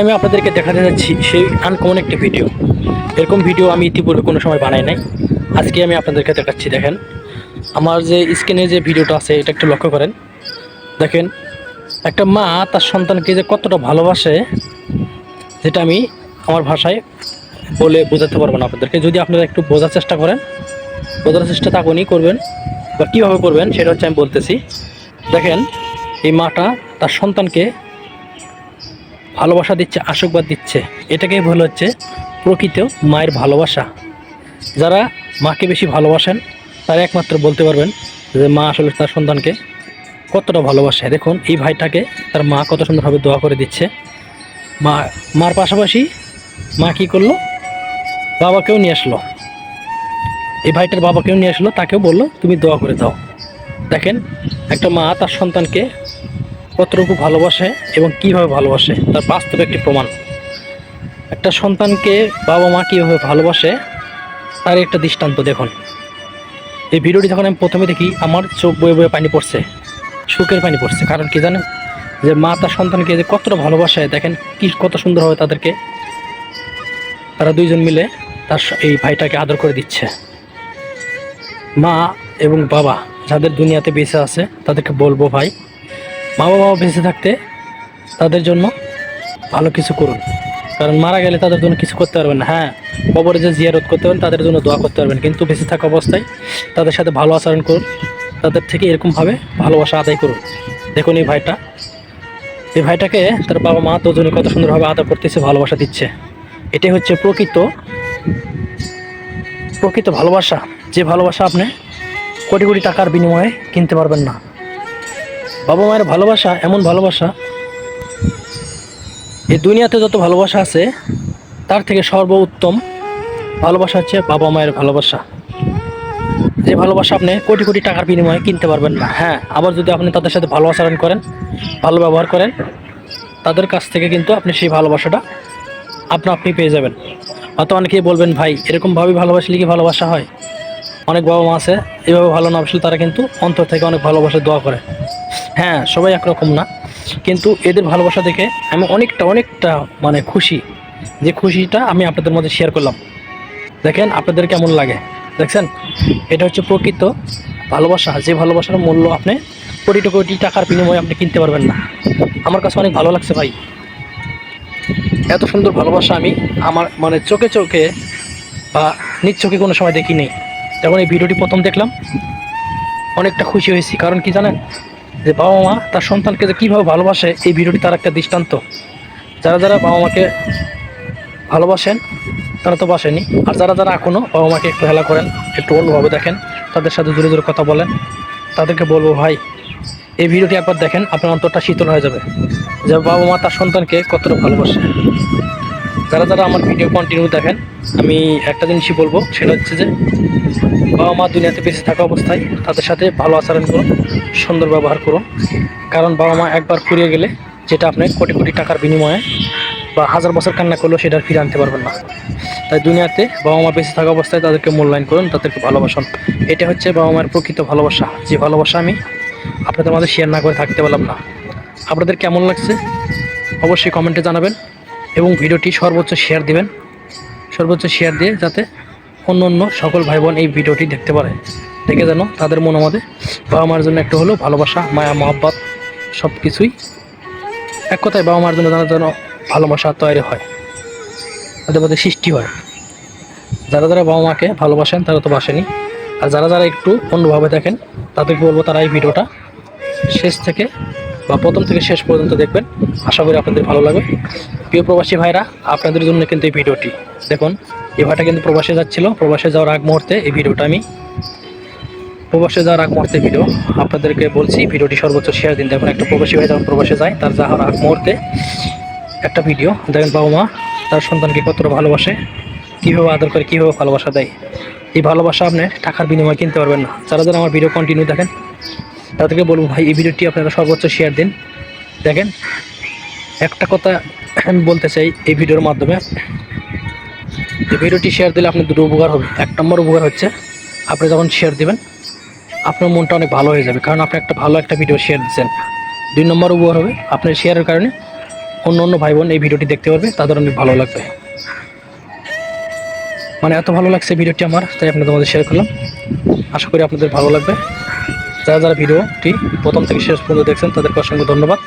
আমি আপনাদেরকে দেখাতে যাচ্ছি সেই আনকমন একটি ভিডিও। এরকম ভিডিও আমি ইতিপূর্বে কোনো সময় বানাই নাই। আজকে আমি আপনাদেরকে দেখাচ্ছি, দেখেন। আমার যে স্ক্রিনে যে ভিডিওটা আছে, এটা একটু লক্ষ্য করেন। দেখেন, একটা মা তার সন্তানকে যে কতটা ভালোবাসে, যেটা আমি আমার ভাষায় বলে বোঝাতে পারব না আপনাদেরকে। যদি আপনারা একটু বোঝার চেষ্টা করেন, বোঝার চেষ্টা তখনই করবেন, বা কীভাবে করবেন, সেটা হচ্ছে আমি বলতেছি। দেখেন, এই মাটা তার সন্তানকে ভালোবাসা দিচ্ছে, আশীর্বাদ দিচ্ছে। এটাকেই বলা হচ্ছে, প্রকৃত মায়ের ভালোবাসা। যারা মাকে বেশি ভালোবাসেন, তারা একমাত্র বলতে পারবেন যে মা আসলে তার সন্তানকে কতটা ভালোবাসে। দেখুন, এই ভাইটাকে তার মা কত সুন্দরভাবে দোয়া করে দিচ্ছে। মা, মার পাশাপাশি মা কী করল? বাবাকেও নিয়ে আসলো। এই ভাইটার বাবাকেও নিয়ে আসলো, তাকেও বলল, তুমি দোয়া করে দাও। দেখেন, একটা মা তার সন্তানকে কতটুকু ভালোবাসে এবং কীভাবে ভালোবাসে, তার বাস্তব একটি প্রমাণ। একটা সন্তানকে বাবা মা কীভাবে ভালোবাসে তার একটা দৃষ্টান্ত দেখুন। এই ভিডিওটি যখন আমি প্রথমে দেখি, আমার চোখ বয়ে বয়ে পানি পড়ছে, সুখের পানি পড়ছে। কারণ কি জানেন? যে মা তার সন্তানকে যে কতটা ভালোবাসে, দেখেন কি কত সুন্দরভাবে তাদেরকে। তারা দুইজন মিলে তার এই ভাইটাকে আদর করে দিচ্ছে। মা এবং বাবা যাদের দুনিয়াতে বেঁচে আছে, তাদেরকে বলব ভাই মা বাবা বেঁচে থাকতে তাদের জন্য ভালো কিছু করুন। কারণ মারা গেলে তাদের জন্য কিছু করতে পারবেন না। হ্যাঁ কবরে যে জিয়ারত করতে পারবেন তাদের জন্য দোয়া করতে পারবেন। কিন্তু বেঁচে থাকা অবস্থায় তাদের সাথে ভালো আচরণ করুন। তাদের থেকে এরকমভাবে ভালোবাসা আদায় করুন। দেখুন এই ভাইটা। এই ভাইটাকে তার বাবা মা দুজনে কত সুন্দরভাবে আদর করতেছে, ভালোবাসা দিচ্ছে। এটাই হচ্ছে প্রকৃত প্রকৃত ভালোবাসা। যে ভালোবাসা আপনি কোটি কোটি টাকার বিনিময়ে কিনতে পারবেন না। বাবা মায়ের ভালোবাসা এমন ভালোবাসা, এই দুনিয়াতে যত ভালোবাসা আছে, তার থেকে সর্বোত্তম ভালোবাসা হচ্ছে বাবা মায়ের ভালোবাসা। যে ভালোবাসা আপনি কোটি কোটি টাকার বিনিময়ে কিনতে পারবেন না। হ্যাঁ আবার যদি আপনি তাদের সাথে ভালো আচরণ করেন, ভালো ব্যবহার করেন, তাদের কাছ থেকে কিন্তু আপনি সেই ভালোবাসাটা আপনা আপনি পেয়ে যাবেন। হয়তো অনেকেই বলবেন, ভাই এরকমভাবে ভালোবাসলে কি ভালোবাসা হয়? অনেক বাবা মা আছে, এভাবে ভালো না বাসলে তারা কিন্তু অন্তর থেকে অনেক ভালোবাসা দোয়া করে। হ্যাঁ সবাই একরকম না। কিন্তু এদের ভালোবাসা দেখে আমি অনেকটা অনেকটা মানে খুশি। যে খুশিটা আমি আপনাদের মধ্যে শেয়ার করলাম। দেখেন আপনাদের কেমন লাগে। দেখছেন? এটা হচ্ছে প্রকৃত ভালোবাসা। যে ভালোবাসার মূল্য আপনি কোটি কোটি টাকার বিনিময়ে আপনি কিনতে পারবেন না। আমার কাছে অনেক ভালো লাগছে ভাই। এত সুন্দর ভালোবাসা আমি আমার মানে চোখে চোখে বা নিজ চোখে কোনো সময় দেখিনি। যখন এই ভিডিওটি প্রথম দেখলাম, অনেকটা খুশি হয়েছি। কারণ কি জানেন? যে বাবা মা তার সন্তানকে যে কীভাবে ভালোবাসে, এই ভিডিওটি তার একটা দৃষ্টান্ত। যারা যারা বাবা মাকে ভালোবাসেন, তারা তো বাসেনি। আর যারা যারা এখনও বাবা মাকে একটু হেলা করেন, একটু অন্যভাবে দেখেন, তাদের সাথে জোরে জোরে কথা বলেন। তাদেরকে বলব, ভাই, এই ভিডিওটি একবার দেখেন, আপনার অন্তরটা শীতল হয়ে যাবে। যে বাবা মা তার সন্তানকে কতটা ভালোবাসে। যারা যারা আমার ভিডিও কন্টিনিউ দেখেন, আমি একটা জিনিসই বলব, সেটা হচ্ছে যে বাবা মা দুনিয়াতে বেঁচে থাকা অবস্থায় তাদের সাথে ভালো আচরণ করুন, সুন্দর ব্যবহার করুন। কারণ বাবা মা একবার ফুরিয়ে গেলে যেটা আপনি কোটি কোটি টাকার বিনিময়ে বা হাজার বছর কান্না করলেও সেটা ফিরে আনতে পারবেন না। তাই দুনিয়াতে বাবা মা বেঁচে থাকা অবস্থায় তাদেরকে মূল্যায়ন করুন, তাদেরকে ভালোবাসুন। এটা হচ্ছে বাবা মায়ের প্রকৃত ভালোবাসা। যে ভালোবাসা আমি আপনাদের মাঝে শেয়ার না করে থাকতে পারলাম না। আপনাদের কেমন লাগছে অবশ্যই কমেন্টে জানাবেন এবং ভিডিওটি সর্বোচ্চ শেয়ার দিবেন। সর্বোচ্চ শেয়ার দিয়ে যাতে অন্য অন্য সকল ভাই বোন এই ভিডিওটি দেখতে পারে। দেখে যেন তাদের মন আমাদের। বাবা মার জন্য একটু হলেও ভালোবাসা, মায়া, মহাব্বত সব কিছুই এক কথায় বাবা মার জন্য যেন যেন ভালোবাসা তৈরি হয়। তাদের মধ্যে সৃষ্টি হয়। যারা যারা বাবা মাকে ভালোবাসেন, তারা তো বাসেনি। আর যারা যারা একটু অন্যভাবে দেখেন, তাদেরকে বলব তারা এই ভিডিওটা শেষ থেকে বা প্রথম থেকে শেষ পর্যন্ত দেখবেন। আশা করি আপনাদের ভালো লাগবে। প্রিয় প্রবাসী ভাইরা, আপনাদের জন্য কিন্তু এই ভিডিওটি। দেখুন এই কিন্তু প্রবাসে যাচ্ছিল। প্রবাসে যাওয়ার আগ মুহূর্তে এই ভিডিওটা আমি প্রবাসে যাওয়ার আগ মুহূর্তে ভিডিও আপনাদেরকে বলছি, ভিডিওটি সর্বোচ্চ শেয়ার দিন। দেখুন, একটা প্রবাসী ভাই যখন প্রবাসে যায়, তার যাওয়ার আগ মুহূর্তে একটা ভিডিও। দেখেন বাবা মা, তার সন্তানকে কতটা ভালোবাসে, কীভাবে আদর করে, কীভাবে ভালোবাসা দেয়। এই ভালোবাসা আপনি টাকার বিনিময়ে কিনতে পারবেন না। যারা যারা আমার ভিডিও কন্টিনিউ দেখেন, তাদেরকে বলব ভাই, এই ভিডিওটি আপনারা সর্বোচ্চ শেয়ার দিন। দেখেন, একটা কথা আমি বলতে চাই, এই ভিডিওর মাধ্যমে এই ভিডিওটি শেয়ার দিলে আপনার দুটো উপকার হবে। এক নম্বর উপকার হচ্ছে, আপনি যখন শেয়ার দিবেন, আপনার মনটা অনেক ভালো হয়ে যাবে, কারণ আপনি একটা ভালো একটা ভিডিও শেয়ার দিচ্ছেন। দুই নম্বর উপকার হবে, আপনার শেয়ারের কারণে অন্য অন্য ভাই বোন এই ভিডিওটি দেখতে পারবে, তাদের অনেক ভালো লাগবে। মানে এত ভালো লাগছে ভিডিওটি আমার, তাই আপনাদের মধ্যে শেয়ার করলাম। আশা করি আপনাদের ভালো লাগবে। যারা যারা ভিডিওটি প্রথম থেকে শেষ পর্যন্ত দেখছেন, তাদেরকে অসংখ্য ধন্যবাদ।